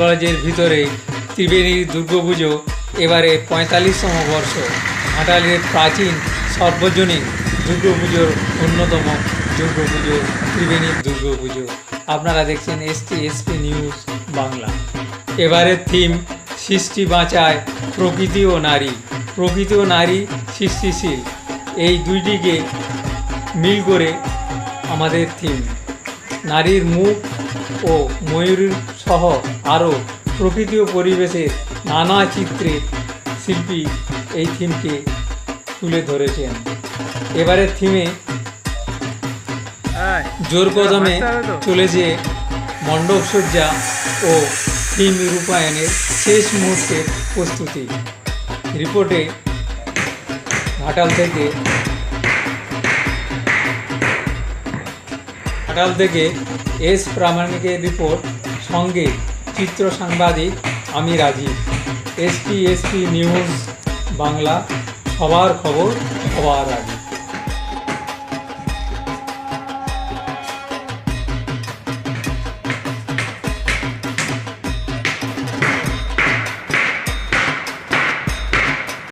কলেজের ভিতরে ত্রিবেণীর দুর্গাপুজো, এবারে পঁয়তাল্লিশতম বর্ষ। ঘাটালের প্রাচীন সর্বজনীন দুর্গাপুজোর অন্যতম দুর্গাপুজো ত্রিবেণীর দুর্গাপুজো। আপনারা দেখছেন এসটি এসপি নিউজ বাংলা। এবারের থিম, সৃষ্টি বাঁচায় প্রকৃতি ও নারী। প্রকৃতি ও নারী সৃষ্টিশীল। এই দুইটিকে মিল করে আমাদের থিম। নারীর মুখ ও ময়ূর সহ আরও প্রকৃতি ও পরিবেশের নানা চিত্রে শিল্পী এই থিমকে তুলে ধরেছেন। এবারের থিমে জোর কদমে চলেছে মণ্ডপসজ্জা ও থিম রূপায়ণের শেষ মুহূর্তের প্রস্তুতি। রিপোর্টে ঘাটাল থেকে ঘাটাল থেকে এস প্রামাণিকের রিপোর্ট সঙ্গে চিত্র সাংবাদিক আমি Rajib. SP SP news Bangla, সবার খবর, সবার আগে।